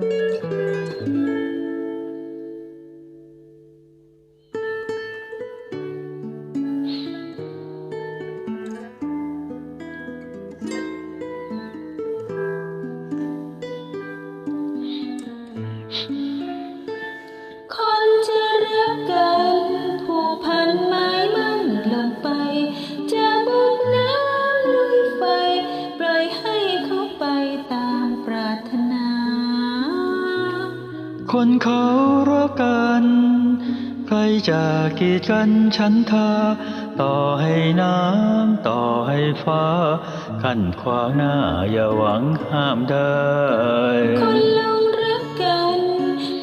ค คนเขารักกัน ใครจะกีดกันฉันทาต่อให้น้ำต่อให้ฟ้ากั้นขวางหน้าอย่าหวังห้ามได้ คนลงรักกัน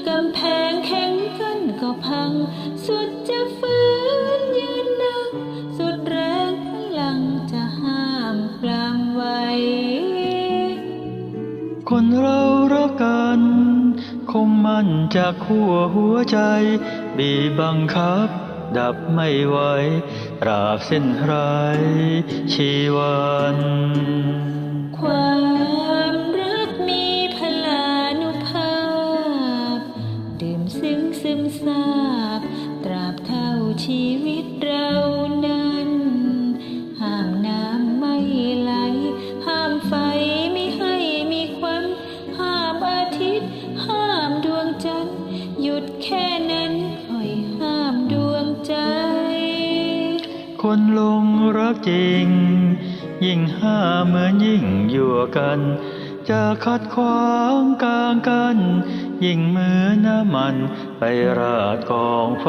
กำแพงแข็งกันก็พัง สุดจะฝืนยืนนั่งสุดแรงพลังจะห้ามปรามไว้ คนเรารักกัน คงมั่นจากขั้วหัวใจ บีบบังคับ ดับไม่ไหวตราบสิ้นไรชีวันความรักมีพลานุภาพ ดื่มซึ้งซึมซาบ ตราบเท่าชีวิต นั้นคอยห้ามดวงใจ คนลงรักจริง ยิ่งห้ามเหมือนยิ่งยั่วกัน จะขัดขวางกลางกัน ยิ่งเหมือนน้ำมันไปราดกองไฟ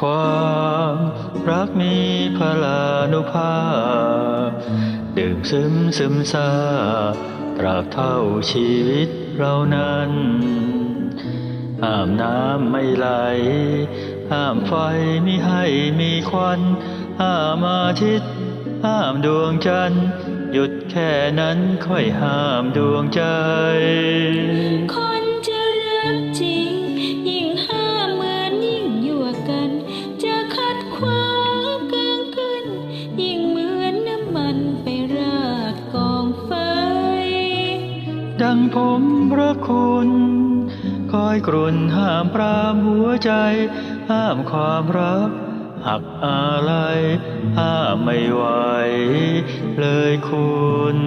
ความรักมีพลานุภาพดื่มซึมซึมซาตราบเท่าชีวิตเรานั้นห้ามน้ำไม่ไหลห้ามไฟมิให้มีควันห้ามอาทิตย์ห้ามดวงจันทร์หยุดแค่นั้นค่อยห้ามดวงใจ งผมพระคุณ คอยกรุ่นห้ามปรามหัวใจ ห้ามความรักหักอะไรห้ามไม่ไหว เลยคุณ